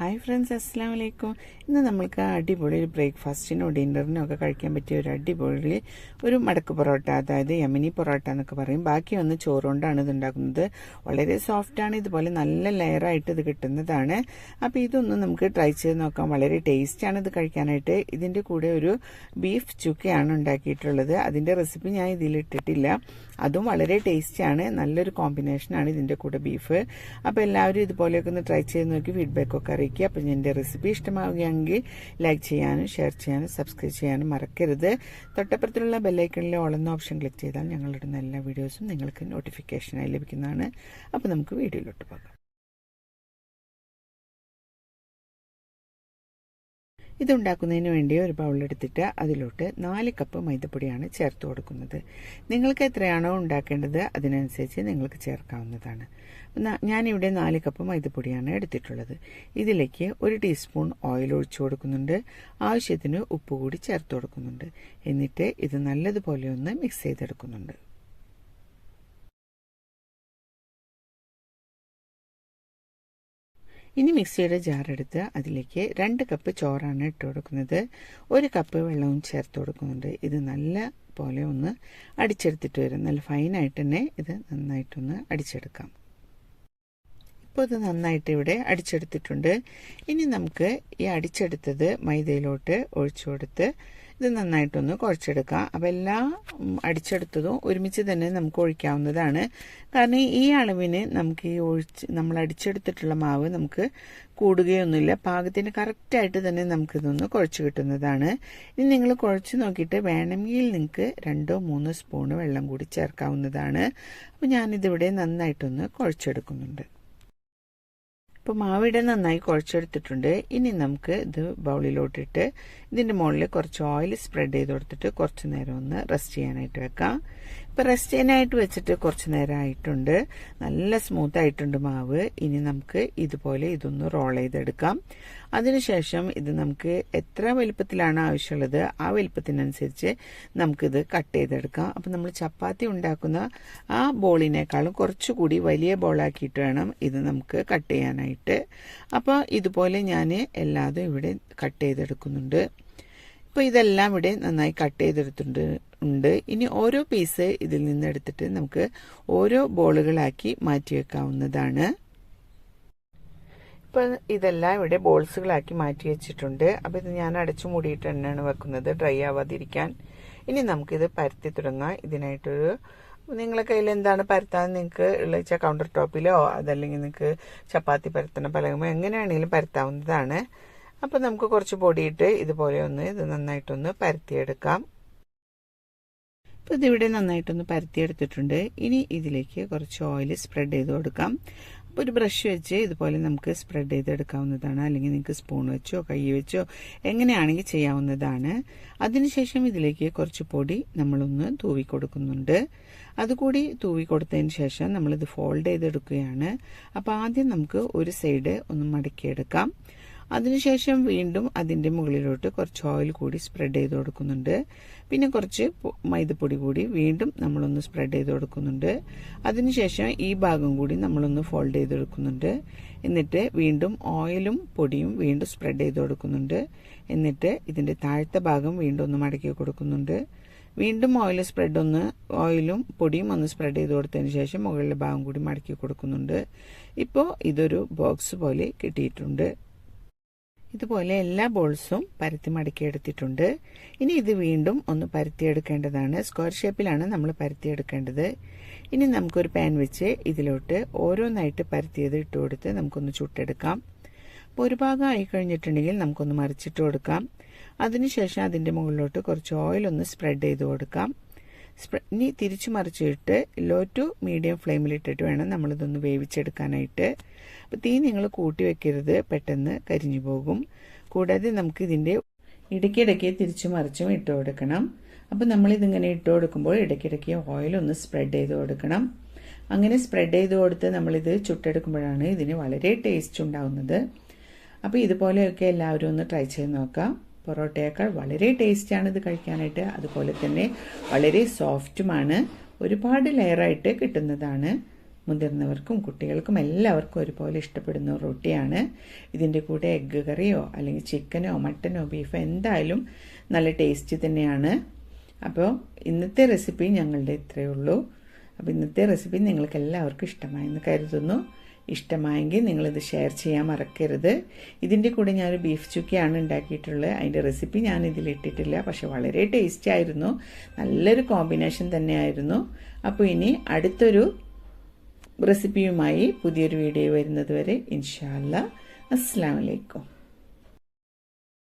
Hi friends അസ്സാം വലൈക്കും ഇന്ന് നമ്മൾക്ക് അടിപൊളി ഒരു ബ്രേക്ക്ഫാസ്റ്റിനോ ഡിന്നറിനോ ഒക്കെ കഴിക്കാൻ പറ്റിയ ഒരു അടിപൊളി ഒരു മടക്ക് പൊറോട്ട അതായത് യമിനി പൊറോട്ട എന്നൊക്കെ പറയും. ബാക്കി ഒന്ന് ചോറുകൊണ്ടാണ് ഇത് ഉണ്ടാക്കുന്നത്. വളരെ സോഫ്റ്റാണ് ഇതുപോലെ നല്ല ലെയറായിട്ട് ഇത് കിട്ടുന്നതാണ്. അപ്പോൾ ഇതൊന്ന് നമുക്ക് ട്രൈ ചെയ്ത് നോക്കാം. വളരെ ടേസ്റ്റാണ് ഇത് കഴിക്കാനായിട്ട്. ഇതിന്റെ കൂടെ ഒരു ബീഫ് ചുക്കയാണ് ഉണ്ടാക്കിയിട്ടുള്ളത്. അതിന്റെ റെസിപ്പി ഞാൻ ഇതിലിട്ടിട്ടില്ല അതും വളരെ ടേസ്റ്റിയാണ് നല്ലൊരു കോമ്പിനേഷനാണ് ഇതിന്റെ കൂടെ ബീഫ് അപ്പോൾ എല്ലാവരും ഇതുപോലെയൊക്കെ ഒന്ന് ട്രൈ ചെയ്ത് നോക്കി ഫീഡ്ബാക്കൊക്കെ അറിയിക്കുക അപ്പം എന്റെ റെസിപ്പി ഇഷ്ടമാവുകയാണെങ്കിൽ ലൈക്ക് ചെയ്യാനും ഷെയർ ചെയ്യാനും സബ്സ്ക്രൈബ് ചെയ്യാനും മറക്കരുത്. തൊട്ടപ്പുറത്തുള്ള ബെല്ലൈക്കണിലെ ഓളെന്ന ഓപ്ഷൻ ക്ലിക്ക് ചെയ്താൽ ഞങ്ങളിടുന്ന എല്ലാ വീഡിയോസും നിങ്ങൾക്ക് നോട്ടിഫിക്കേഷനായി ലഭിക്കുന്നതാണ്. അപ്പോൾ നമുക്ക് വീഡിയോയിലോട്ട് പോകാം. ഇതുണ്ടാക്കുന്നതിന് വേണ്ടി ഒരു ബൗളെടുത്തിട്ട് അതിലോട്ട് നാല് കപ്പ് മൈദപ്പൊടിയാണ് ചേർത്ത് കൊടുക്കുന്നത്. നിങ്ങൾക്ക് എത്രയാണോ ഉണ്ടാക്കേണ്ടത് അതിനനുസരിച്ച് നിങ്ങൾക്ക് ചേർക്കാവുന്നതാണ്. ഞാനിവിടെ നാല് കപ്പ് മൈദപ്പൊടിയാണ് എടുത്തിട്ടുള്ളത്. ഇതിലേക്ക് ഒരു ടീസ്പൂൺ ഓയിൽ ഒഴിച്ചു കൊടുക്കുന്നുണ്ട്. ആവശ്യത്തിന് ഉപ്പ് കൂടി ചേർത്ത് കൊടുക്കുന്നുണ്ട്. എന്നിട്ട് ഇത് നല്ലതുപോലെ ഒന്ന് മിക്സ് ചെയ്തെടുക്കുന്നുണ്ട്. ഇനി മിക്സിയുടെ ജാറെടുത്ത് അതിലേക്ക് രണ്ട് കപ്പ് ചോറാണ് ഇട്ട് കൊടുക്കുന്നത്. ഒരു കപ്പ് വെള്ളവും ചേർത്ത് കൊടുക്കുന്നുണ്ട്. ഇത് നല്ല പോലെ ഒന്ന് അടിച്ചെടുത്തിട്ട് വരും. നല്ല ഫൈനായിട്ട് തന്നെ ഇത് നന്നായിട്ടൊന്ന് അടിച്ചെടുക്കാം. ഇപ്പോൾ ഇത് നന്നായിട്ട് ഇവിടെ അടിച്ചെടുത്തിട്ടുണ്ട്. ഇനി നമുക്ക് ഈ അടിച്ചെടുത്തത് മൈദയിലോട്ട് ഒഴിച്ചു കൊടുത്ത് ഇത് നന്നായിട്ടൊന്ന് കുഴച്ചെടുക്കാം അപ്പം എല്ലാം അടിച്ചെടുത്തതും ഒരുമിച്ച് തന്നെ നമുക്ക് ഒഴിക്കാവുന്നതാണ്. കാരണം ഈ അളവിന് നമുക്ക് ഈ ഒഴിച്ച് നമ്മൾ അടിച്ചെടുത്തിട്ടുള്ള മാവ് നമുക്ക് കൂടുകയൊന്നുമില്ല. പാകത്തിന് കറക്റ്റായിട്ട് തന്നെ നമുക്കിതൊന്ന് കുഴച്ച് കിട്ടുന്നതാണ്. ഇനി നിങ്ങൾ കുഴച്ച് നോക്കിയിട്ട് വേണമെങ്കിൽ നിങ്ങൾക്ക് രണ്ടോ മൂന്നോ സ്പൂണ് വെള്ളം കൂടി ചേർക്കാവുന്നതാണ്. അപ്പോൾ ഞാനിതിവിടെ നന്നായിട്ടൊന്ന് കുഴച്ചെടുക്കുന്നുണ്ട്. ഇപ്പോൾ മാവിടെ നന്നായി കുഴച്ചെടുത്തിട്ടുണ്ട്. ഇനി നമുക്ക് ഇത് ബൗളിലോട്ടിട്ട് ഇതിന്റെ മുകളിൽ കുറച്ച് ഓയിൽ സ്പ്രെഡ് ചെയ്ത് കൊടുത്തിട്ട് കുറച്ച് നേരം ഒന്ന് റെസ്റ്റ് ചെയ്യാനായിട്ട് വെക്കാം. ഇപ്പോൾ റെസ്റ്റ് ചെയ്യാനായിട്ട് വെച്ചിട്ട് കുറച്ച് നേരം ആയിട്ടുണ്ട്. നല്ല സ്മൂത്ത് ആയിട്ടുണ്ട് മാവ്. ഇനി നമുക്ക് ഇതുപോലെ ഇതൊന്ന് റോൾ ചെയ്തെടുക്കാം. അതിനുശേഷം ഇത് നമുക്ക് എത്ര വലുപ്പത്തിലാണ് ആവശ്യമുള്ളത് ആ വലുപ്പത്തിനനുസരിച്ച് നമുക്കിത് കട്ട് ചെയ്തെടുക്കാം. അപ്പം നമ്മൾ ചപ്പാത്തി ഉണ്ടാക്കുന്ന ആ ബോളിനേക്കാളും കുറച്ചുകൂടി വലിയ ബോളാക്കിയിട്ട് വേണം ഇത് നമുക്ക് കട്ട് ചെയ്യാനായിട്ട്. അപ്പോൾ ഇതുപോലെ ഞാൻ എല്ലാതും ഇവിടെ കട്ട് ചെയ്തെടുക്കുന്നുണ്ട്. ഇപ്പോൾ ഇതെല്ലാം ഇവിടെ നന്നായി കട്ട് ചെയ്തെടുത്തിട്ടുണ്ട് ഉണ്ട്. ഇനി ഓരോ പീസ് ഇതിൽ നിന്ന് എടുത്തിട്ട് നമുക്ക് ഓരോ ബോളുകളാക്കി മാറ്റി വെക്കാവുന്നതാണ്. ഇപ്പം ഇതെല്ലാം ഇവിടെ ബോൾസുകളാക്കി മാറ്റി വെച്ചിട്ടുണ്ട്. അപ്പോൾ ഇത് ഞാൻ അടച്ചു മൂടിയിട്ട് തന്നെയാണ് വെക്കുന്നത്. ഡ്രൈ ആവാതിരിക്കാൻ. ഇനി നമുക്കിത് പരത്തി തുടങ്ങാം. ഇതിനായിട്ടൊരു നിങ്ങളെ കയ്യിൽ എന്താണ് പരത്താൻ നിങ്ങൾക്ക് ഉള്ള കൗണ്ടർ ടോപ്പിലോ അതല്ലെങ്കിൽ നിങ്ങൾക്ക് ചപ്പാത്തി പരത്തണ പലകമോ എങ്ങനെയാണെങ്കിലും പരത്താവുന്നതാണ്. അപ്പം നമുക്ക് കുറച്ച് പൊടിയിട്ട് ഇതുപോലെ ഒന്ന് ഇത് നന്നായിട്ടൊന്ന് പരത്തിയെടുക്കാം. ഇപ്പം ഇതിവിടെ നന്നായിട്ടൊന്ന് പരത്തിയെടുത്തിട്ടുണ്ട്. ഇനി ഇതിലേക്ക് കുറച്ച് ഓയിൽ സ്പ്രെഡ് ചെയ്ത് കൊടുക്കാം. അപ്പോൾ ഒരു ബ്രഷ് വെച്ച് ഇതുപോലെ നമുക്ക് സ്പ്രെഡ് ചെയ്തെടുക്കാവുന്നതാണ്. അല്ലെങ്കിൽ നിങ്ങൾക്ക് സ്പൂൺ വെച്ചോ കൈ വെച്ചോ എങ്ങനെയാണെങ്കിൽ ചെയ്യാവുന്നതാണ്. അതിനുശേഷം ഇതിലേക്ക് കുറച്ച് പൊടി നമ്മളൊന്ന് തൂവി കൊടുക്കുന്നുണ്ട്. അതുകൂടി തൂവി കൊടുത്തതിന് ശേഷം നമ്മളിത് ഫോൾഡ് ചെയ്തെടുക്കുകയാണ്. അപ്പോൾ ആദ്യം നമുക്ക് ഒരു സൈഡ് ഒന്ന് മടക്കിയെടുക്കാം. അതിനുശേഷം വീണ്ടും അതിന്റെ മുകളിലോട്ട് കുറച്ച് ഓയിൽ കൂടി സ്പ്രെഡ് ചെയ്ത് കൊടുക്കുന്നുണ്ട്. പിന്നെ കുറച്ച് മൈദപ്പൊടി കൂടി വീണ്ടും നമ്മളൊന്ന് സ്പ്രെഡ് ചെയ്ത് കൊടുക്കുന്നുണ്ട്. അതിനുശേഷം ഈ ഭാഗം കൂടി നമ്മളൊന്ന് ഫോൾഡ് ചെയ്ത് കൊടുക്കുന്നുണ്ട്. എന്നിട്ട് വീണ്ടും ഓയിലും പൊടിയും വീണ്ടും സ്പ്രെഡ് ചെയ്ത് കൊടുക്കുന്നുണ്ട്. എന്നിട്ട് ഇതിന്റെ താഴത്തെ ഭാഗം വീണ്ടും ഒന്ന് മടക്കി കൊടുക്കുന്നുണ്ട്. വീണ്ടും ഓയിൽ സ്പ്രെഡ് ഒന്ന് ഓയിലും പൊടിയും ഒന്ന് സ്പ്രെഡ് ചെയ്ത് കൊടുത്തതിന് ശേഷം മുകളിലെ ഭാഗം കൂടി മടക്കി കൊടുക്കുന്നുണ്ട്. ഇപ്പോൾ ഇതൊരു ബോക്സ് പോലെ കിട്ടിയിട്ടുണ്ട്. ഇതുപോലെ എല്ലാ ബോൾസും പരത്തി മടക്കിയെടുത്തിട്ടുണ്ട് ഇനി ഇത് വീണ്ടും ഒന്ന് പരത്തിയെടുക്കേണ്ടതാണ് സ്ക്വയർ ഷേപ്പിലാണ് നമ്മൾ പരത്തിയെടുക്കേണ്ടത് ഇനി നമുക്കൊരു പാൻ വെച്ച് ഇതിലോട്ട് ഓരോന്നായിട്ട് പരത്തിയത് ഇട്ട് കൊടുത്ത് നമുക്കൊന്ന് ചുട്ടെടുക്കാം. അപ്പോൾ ഒരു ഭാഗം ആയി കഴിഞ്ഞിട്ടുണ്ടെങ്കിൽ നമുക്കൊന്ന് മറിച്ചിട്ട് കൊടുക്കാം. അതിനുശേഷം അതിന്റെ മുകളിലോട്ട് കുറച്ച് ഓയിൽ ഒന്ന് സ്പ്രെഡ് ചെയ്ത് കൊടുക്കാം. ഇനി തിരിച്ചു മറിച്ചിട്ട് ലോ ടു മീഡിയം ഫ്ലെയിമിലിട്ടിട്ട് വേണം നമ്മളിതൊന്ന് വേവിച്ചെടുക്കാനായിട്ട്. അപ്പോൾ തീ നിങ്ങൾ കൂട്ടി വെക്കരുത് പെട്ടെന്ന് കരിഞ്ഞു പോകും. കൂടാതെ നമുക്ക് ഇതിന്റെ ഇടയ്ക്കിടയ്ക്ക് തിരിച്ചു മറിച്ചും ഇട്ട് കൊടുക്കണം. അപ്പോൾ നമ്മളിതിങ്ങനെ ഇട്ട് കൊടുക്കുമ്പോൾ ഇടയ്ക്കിടയ്ക്ക് ഓയിൽ ഒന്ന് സ്പ്രെഡ് ചെയ്ത് കൊടുക്കണം. അങ്ങനെ സ്പ്രെഡ് ചെയ്ത് കൊടുത്ത് നമ്മളിത് ചുട്ടെടുക്കുമ്പോഴാണ് ഇതിന് വളരെ ടേസ്റ്റ് ഉണ്ടാവുന്നത്. അപ്പോൾ ഇതുപോലെയൊക്കെ എല്ലാവരും ഒന്ന് ട്രൈ ചെയ്ത് നോക്കാം. പൊറോട്ടയേക്കാൾ വളരെ ടേസ്റ്റാണ് ഇത് കഴിക്കാനായിട്ട്. അതുപോലെ തന്നെ വളരെ സോഫ്റ്റുമാണ്. ഒരുപാട് ലെയറായിട്ട് കിട്ടുന്നതാണ്. മുതിർന്നവർക്കും കുട്ടികൾക്കും എല്ലാവർക്കും ഒരുപോലെ ഇഷ്ടപ്പെടുന്ന റൊട്ടിയാണ്. ഇതിന്റെ കൂടെ എഗ്ഗ് കറിയോ അല്ലെങ്കിൽ ചിക്കനോ മട്ടനോ ബീഫോ എന്തായാലും നല്ല ടേസ്റ്റ് തന്നെയാണ്. അപ്പോൾ ഇന്നത്തെ റെസിപ്പി ഞങ്ങളുടെ ഇത്രയേ ഉള്ളൂ. അപ്പോൾ ഇന്നത്തെ റെസിപ്പി നിങ്ങൾക്ക് എല്ലാവർക്കും ഇഷ്ടമായെന്ന് കരുതുന്നു. ഇഷ്ടമായെങ്കിൽ നിങ്ങളിത് ഷെയർ ചെയ്യാൻ മറക്കരുത്. ഇതിന്റെ കൂടെ ഞാൻ ബീഫ് ചുക്കിയാണ് ഉണ്ടാക്കിയിട്ടുള്ളത്. അതിന്റെ റെസിപ്പി ഞാൻ ഇതിലിട്ടിട്ടില്ല പക്ഷെ വളരെ ടേസ്റ്റി ആയിരുന്നു. നല്ലൊരു കോമ്പിനേഷൻ തന്നെയായിരുന്നു. അപ്പോൾ ഇനി അടുത്തൊരു റെസിപ്പിയുമായി പുതിയൊരു വീഡിയോ വരുന്നത് വരെ ഇൻഷാല്ല അസ്സാം വലൈക്കും